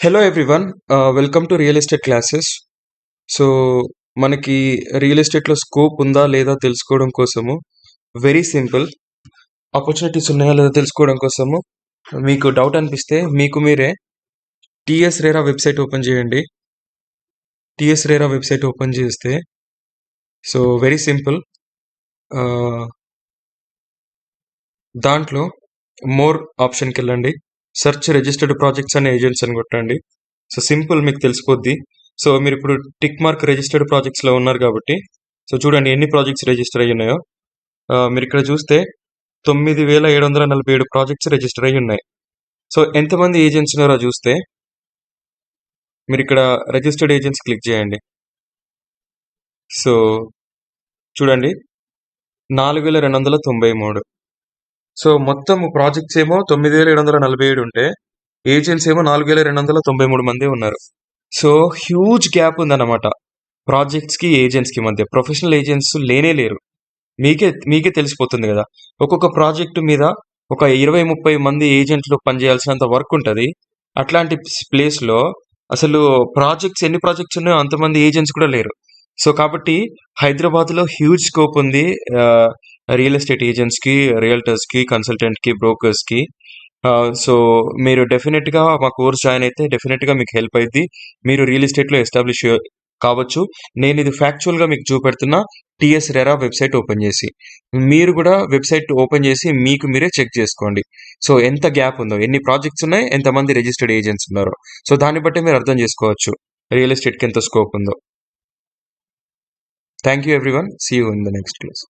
Hello everyone welcome to real estate classes so మనకి real ఎస్టేట్లో scope ఉందా లేదా తెలుసుకోవడం కోసము వెరీ సింపుల్ ఆపర్చునిటీస్ ఉన్నాయా లేదా తెలుసుకోవడం కోసము మీకు డౌట్ అనిపిస్తే మీకు మీరే టిఎస్ రేరా వెబ్సైట్ ఓపెన్ చేయండి. టిఎస్ రేరా వెబ్సైట్ ఓపెన్ చేస్తే సో వెరీ సింపుల్ దాంట్లో మోర్ ఆప్షన్కి వెళ్ళండి. సెర్చ్ రిజిస్టర్డ్ ప్రాజెక్ట్స్ అనే ఏజెంట్స్ అని కొట్టండి. సో సింపుల్ మీకు తెలిసిపోద్ది. సో మీరు ఇప్పుడు టిక్ మార్క్ రిజిస్టర్డ్ ప్రాజెక్ట్స్లో ఉన్నారు కాబట్టి సో చూడండి ఎన్ని ప్రాజెక్ట్స్ రిజిస్టర్ అయ్యి ఉన్నాయో. మీరు ఇక్కడ చూస్తే తొమ్మిది వేల ఏడు వందల నలభై ఏడు ప్రాజెక్ట్స్ రిజిస్టర్ అయ్యి ఉన్నాయి. సో ఎంతమంది ఏజెంట్స్ ఉన్నారో చూస్తే మీరు ఇక్కడ రిజిస్టర్డ్ ఏజెంట్స్ క్లిక్ చేయండి. సో చూడండి నాలుగు వేల రెండు వందల తొంభై మూడు. సో మొత్తం ప్రాజెక్ట్స్ ఏమో తొమ్మిది వేల ఏడు వందల నలభై ఏడు ఉంటే ఏజెంట్స్ ఏమో నాలుగు వేల రెండు వందల తొంభై మూడు మంది ఉన్నారు. సో హ్యూజ్ గ్యాప్ ఉందన్నమాట. ప్రాజెక్ట్స్కి ఏజెంట్స్కి మధ్య. ప్రొఫెషనల్ ఏజెంట్స్ లేనే లేరు. మీకే మీకే తెలిసిపోతుంది కదా. ఒక్కొక్క ప్రాజెక్టు మీద ఒక ఇరవై ముప్పై మంది ఏజెంట్లు పనిచేయాల్సినంత వర్క్ ఉంటుంది. అట్లాంటి ప్లేస్లో అసలు ప్రాజెక్ట్స్ ఎన్ని ప్రాజెక్ట్స్ ఉన్నాయో అంతమంది ఏజెంట్స్ కూడా లేరు. సో కాబట్టి హైదరాబాద్లో హ్యూజ్ స్కోప్ ఉంది రియల్ ఎస్టేట్ ఏజెంట్స్కి రియల్టర్స్కి కన్సల్టెంట్కి బ్రోకర్స్కి కన్సల్టెంట్కి సో మీరు డెఫినెట్గా మా కోర్స్ జాయిన్ అయితే డెఫినెట్గా మీకు హెల్ప్ అయింది మీరు రియల్ ఎస్టేట్లో ఎస్టాబ్లిష్ కావచ్చు. నేను ఇది ఫ్యాక్చువల్గా మీకు చూపెడుతున్నా టిఎస్ రెరా వెబ్సైట్ ఓపెన్ చేసి. మీరు కూడా వెబ్సైట్ ఓపెన్ చేసి మీకు మీరే చెక్ చేసుకోండి. సో ఎంత గ్యాప్ ఉందో ఎన్ని ప్రాజెక్ట్స్ ఉన్నాయి ఎంతమంది రిజిస్టర్డ్ ఏజెంట్స్ ఉన్నారో. సో దాన్ని బట్టి మీరు అర్థం చేసుకోవచ్చు రియల్ ఎస్టేట్కి ఎంత స్కోప్ ఉందో. Thank you everyone see you in the next class